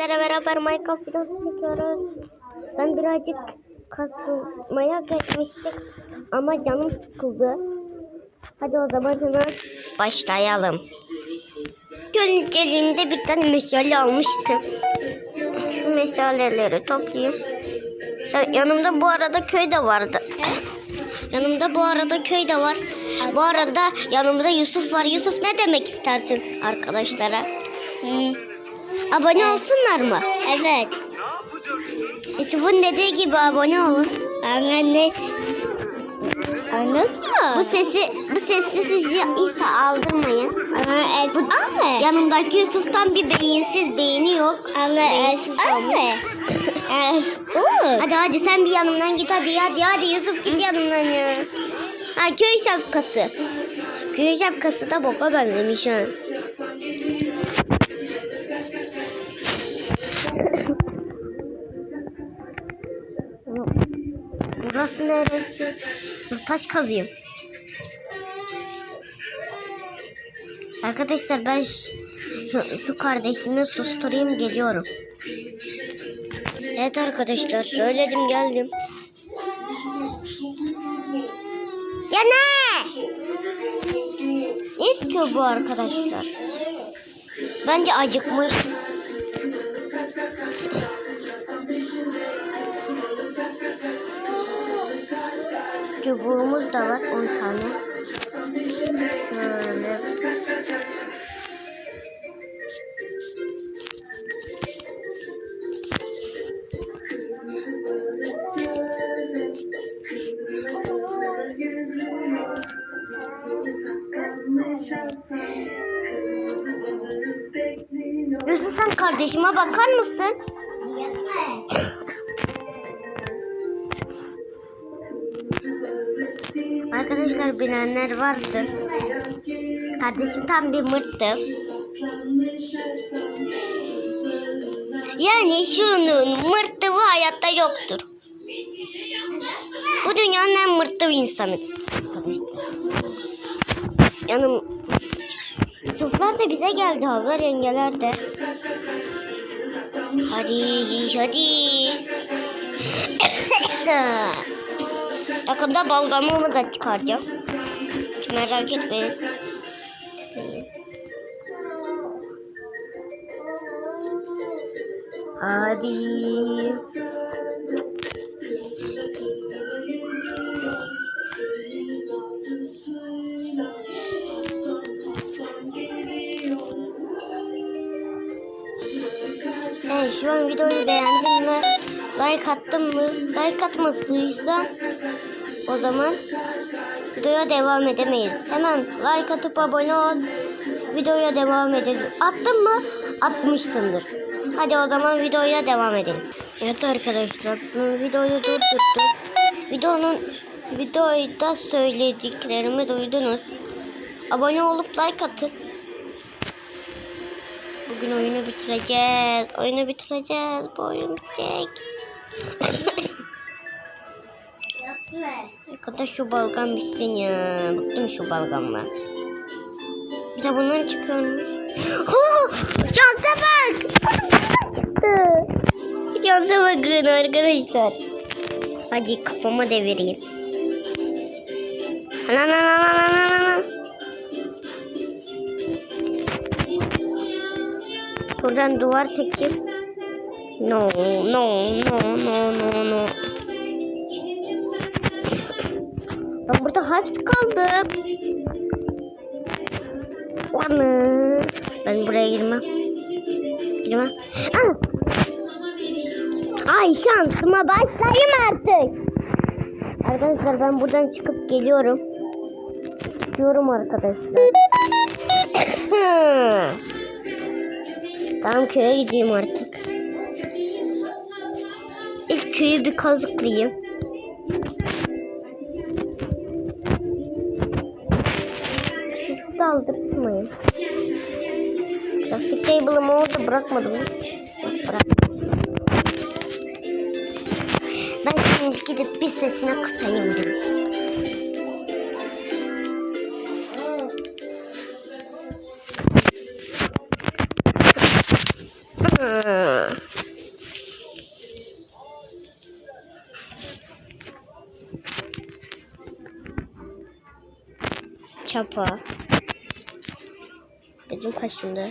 sizlere beraber Minecraft çekiyoruz. Ben birazcık kasılmaya geçmiştik ama canım sıkıldı. Hadi o zaman hemen başlayalım. Gölgelinde bir tane meşale almıştım. Şu meşaleleri toplayayım. Yanımda bu arada köy de vardı. Yanımda bu arada köy de var. Bu arada yanımda Yusuf var. Yusuf ne demek istersin arkadaşlara? Hmm. Abone olsunlar mı? Evet. Yusuf'un dediği gibi abone olun. Anne. Anladın mı? Bu sesi bu sesi sizi aldırmayın. Ama bu, anne. Yanımdaki Yusuf'tan bir beyinsiz beyni yok. Anne. Anne. hadi hadi sen bir yanımdan git hadi hadi hadi Yusuf git yanımdan ya. Ha köy şapkası. Köy şapkası da boka benzemiş ha. Burası neresi? Dur taş kazıyım. Arkadaşlar ben şu, şu kardeşimi susturayım geliyorum. Evet arkadaşlar söyledim geldim. Ya ne? Ne istiyor bu arkadaşlar? Bence acıkmış. Çubuğumuz da var 10 tane. Şöyle. Yusuf sen kardeşime bakar mısın? Arkadaşlar bilenler vardır. Kardeşim tam bir mırttı. Yani şunun mırttığı hayatta yoktur. Bu dünyanın en mırttı insanı. Yanım Yusuflar da bize geldi haber yengeler de. Hadi hadi. Yakında balgamımı da çıkaracağım. Merak etmeyin. Hadi. Evet şu an videoyu beğendin mi? Like attın mı? Like atmasıysan o zaman videoya devam edemeyiz. Hemen like atıp abone ol. Videoya devam edelim. Attın mı? Atmışsındır. Hadi o zaman videoya devam edelim. Evet arkadaşlar videoyu durdurdum. Videonun videoda söylediklerimi duydunuz. Abone olup like atın. Bugün oyunu bitireceğiz. Oyunu bitireceğiz. Bu oyun bitecek. Arkadaş şu balgam bitsin ya. Bıktım şu balgamla. Bir de bundan çıkıyormuş. Şansa bak. Şansa bakın arkadaşlar. Hadi kafama devireyim. Lan lan lan lan lan lan. Buradan duvar çekeyim. No, no, no, no, no, no. Burada hapis kaldım. Ana. Ben buraya girmem. Girmem. Ah! Ay şansıma başlayayım artık. Arkadaşlar ben buradan çıkıp geliyorum. Çıkıyorum arkadaşlar. Tamam köye gideyim artık. İlk köyü bir kazıklayayım. Plastik table'ımı orada bırakmadım. Ben şimdi gidip bir sesine kısayım dedim. Çapa. Gözüm kaşındı.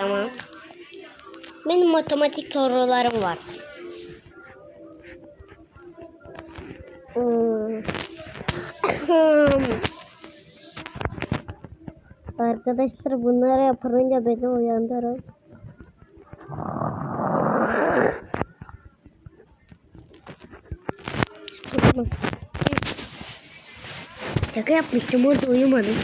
Tamam. Benim matematik sorularım var. Hmm. Arkadaşlar bunları yapınca beni uyandırın. Şaka yapmıştım orada uyumadım.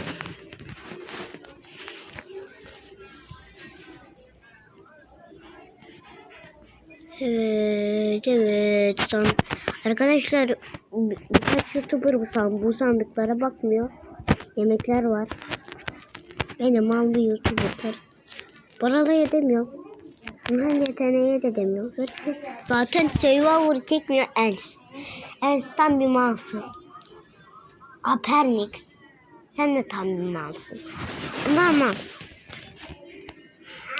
Evet, evet. Son... Arkadaşlar bir- birkaç YouTuber bu, san, bu sandıklara bakmıyor. Yemekler var. Benim mal bir YouTuber. Paralı demiyor. Bunun yeteneği de demiyor. Zaten, zaten Survivor çekmiyor Els. Els tam bir malsın. Apernix. Sen de tam bir malsın. Ama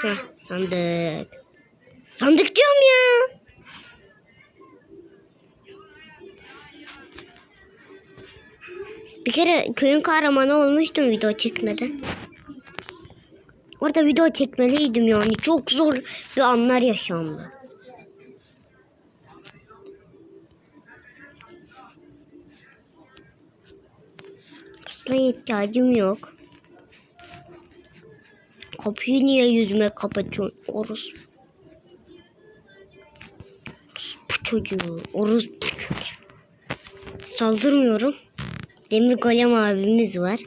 Heh, sandık. Sandık diyorum ya. Bir kere köyün kahramanı olmuştum video çekmeden. Orada video çekmeliydim yani. Çok zor bir anlar yaşandı. Aslında ihtiyacım yok. Kapıyı niye yüzüme kapatıyorsun? Orus. Bu çocuğu. Orus. Saldırmıyorum. Demir golem abimiz var.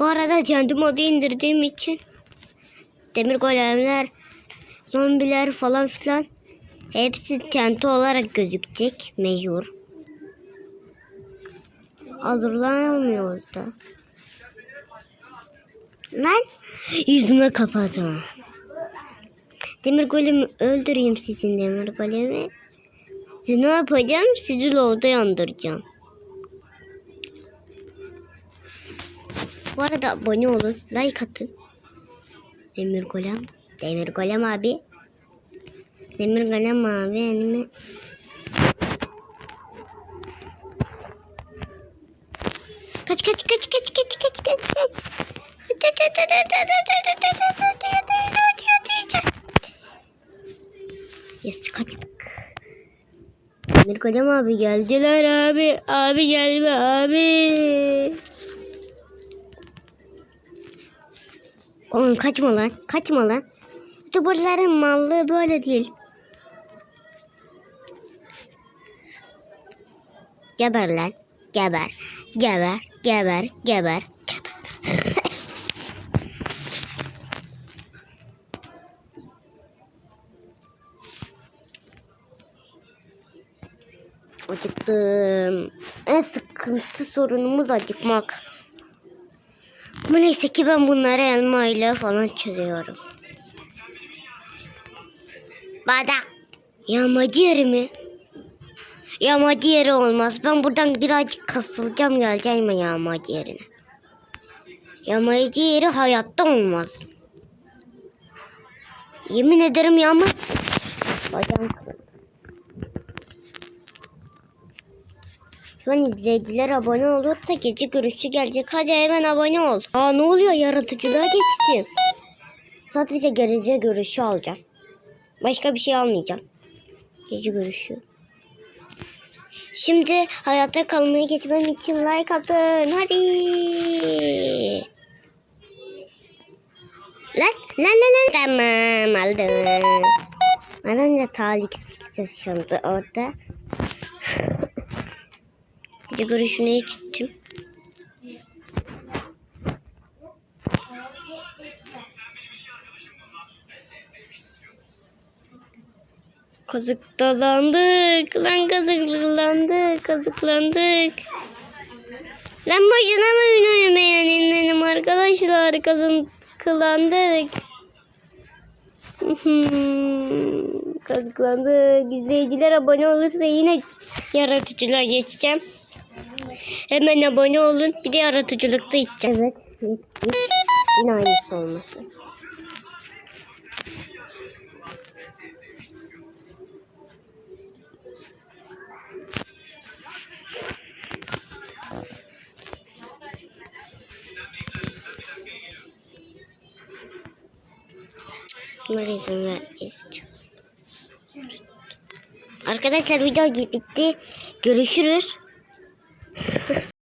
Bu arada kendi modu indirdiğim için demir golemler, zombiler falan filan hepsi TNT olarak gözükecek mecbur. Hazırlanamıyoruz da. Lan yüzüme kapatma. Demir golemi öldüreyim sizin demir golemi. Sizi ne yapacağım? Sizi low'da yandıracağım. Bu arada abone olun. Like atın. Demir golem. Demir golem abi. Demir golem abi elime. Kaç kaç kaç kaç kaç kaç kaç kaç. Yes kaçtık. Demir golem abi geldiler abi. Abi gelme abi. Oğlum kaçma lan. Kaçma lan. Youtuberların mallığı böyle değil. Geber lan. Geber. Geber. Geber. Geber. Acıktım. En sıkıntı sorunumuz acıkmak. Ama neyse ki ben bunları elma ile falan çözüyorum. Bardak. Yağmacı yeri mi? Yağmacı yeri olmaz. Ben buradan birazcık kasılacağım geleceğim yağmacı yerine. Yağmacı yeri hayatta olmaz. Yemin ederim yağmur. Bacağım an izleyiciler abone olur da gece görüşü gelecek. Hadi hemen abone ol. Aa ne oluyor yaratıcılığa geçtim. Sadece gece görüşü alacağım. Başka bir şey almayacağım. Gece görüşü. Şimdi hayatta kalmaya geçmem için like atın. Hadi. Lan lan lan lan. Tamam aldım. Bana ne talihsiz yaşandı orada. Bir de görüşünü içtim. Kazıklandık. Lan kazıklandık. Kazıklandık. Lan boşuna mı oynuyorum beğendim arkadaşlar. Kazıklandık. Kazıklandık. İzleyiciler abone olursa yine yaratıcılığa geçeceğim. Hemen abone olun. Bir de yaratıcılıkta içeceğim. Evet. Hiç, hiç. Yine aynısı olması. Bunlara izin ver istiyorum. Arkadaşlar video bitti. Görüşürüz.